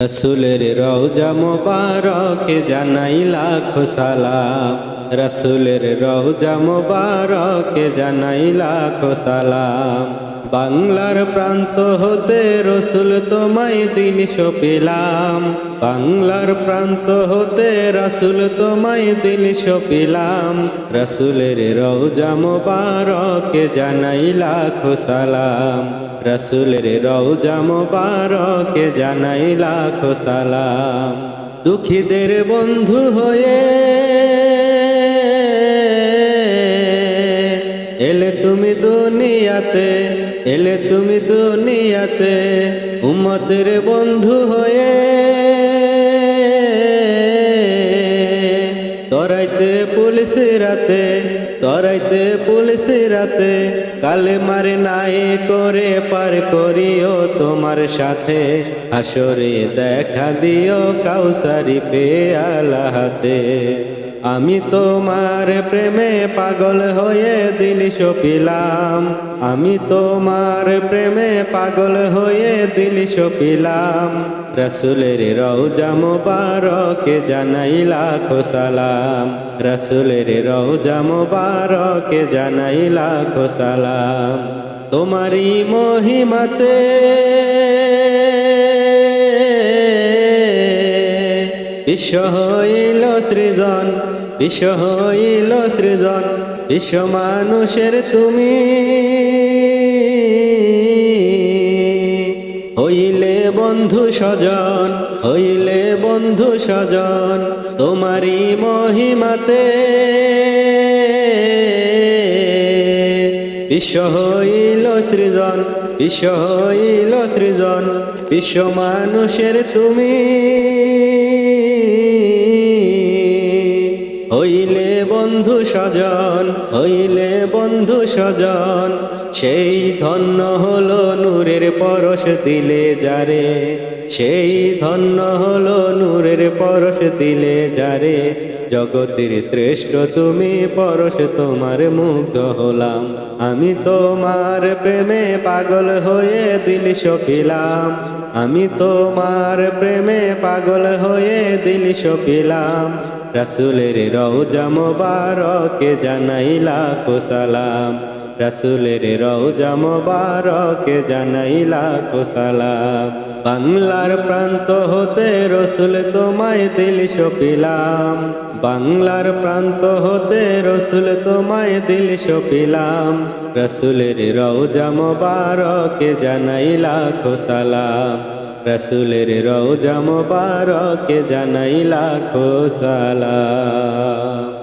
রসুলের রওজা মোবারকে জানাই লাখো রসুলের রওজা মোবারকে জানাই লাখো সালাম। বাংলার প্রান্ত হতে রসুল তোমায় দিল সপিলাম। বাংলার প্রান্ত হতে রসুল তোমায় দিল সপিলাম। রসুলের রওজা মোবারকে জানাই লাখো সালাম। রসুলের রওজা মোবারকে জানাই লাখো সালাম। দুঃখীদের বন্ধু হয়ে দুনিয়াতে, এলে তুমি দুনিয়াতে উম্মতের বন্ধু হয়ে তরাইতে পুলিশ রাতে, তরাইতে পুলিশ রাতে কালে মারে নাই করে পার করিও তোমার সাথে। আসরে দেখা দিও কাউসারি পেয়ালা হাতে। আমি তোমার প্রেমে পাগল হয়ে দিল সপিলাম। আমি তোমার প্রেমে পাগল হয়ে দিল সপিলাম। রসুলের রওজা মোবারকে জানাই লাখো সালাম। রসুলের রওজা মোবারকে জানাই লাখো সালাম। তোমারই মহিমাতে বিশ্ব হইল সৃজন বিশ্ব হইল সৃজন বিশ্ব মানুষের তুমি। হইলে বন্ধু স্বজন, হইলে বন্ধু স্বজন, তোমারই মহিমাতে। বিশ্ব হইল সৃজন বিশ্ব হইল সৃজন বিশ্ব মানুষের তুমি। হইলে বন্ধু স্বজন, হইলে বন্ধু স্বজন, সেই ধন্য হলো নূরের পরশ দিলে যারে, সেই ধন্য হলো নূরের পরশ দিলে যারে, জগতের শ্রেষ্ঠ তুমি পরশ তোমার মুগ্ধ হলাম। আমি তোমার প্রেমে পাগল হয়ে দিল সপিলাম। আমি তোমার প্রেমে পাগল হয়ে দিল সপিলাম। রসুলের রওজা মোবারকে জানাই লাখো সালাম। রসুলের রওজা মোবারকে জানাই লাখো সালাম। বাংলার প্রান্ত হতে রসুল তোমায় দিল সপিলাম। বাংলার প্রান্ত হতে রসুল তোমায় দিল সপিলাম। রসুলের রওজা মোবারকে জানাই লাখো সালাম। রসুলের রওজা মোবারকে জানাই লাখো সালাম।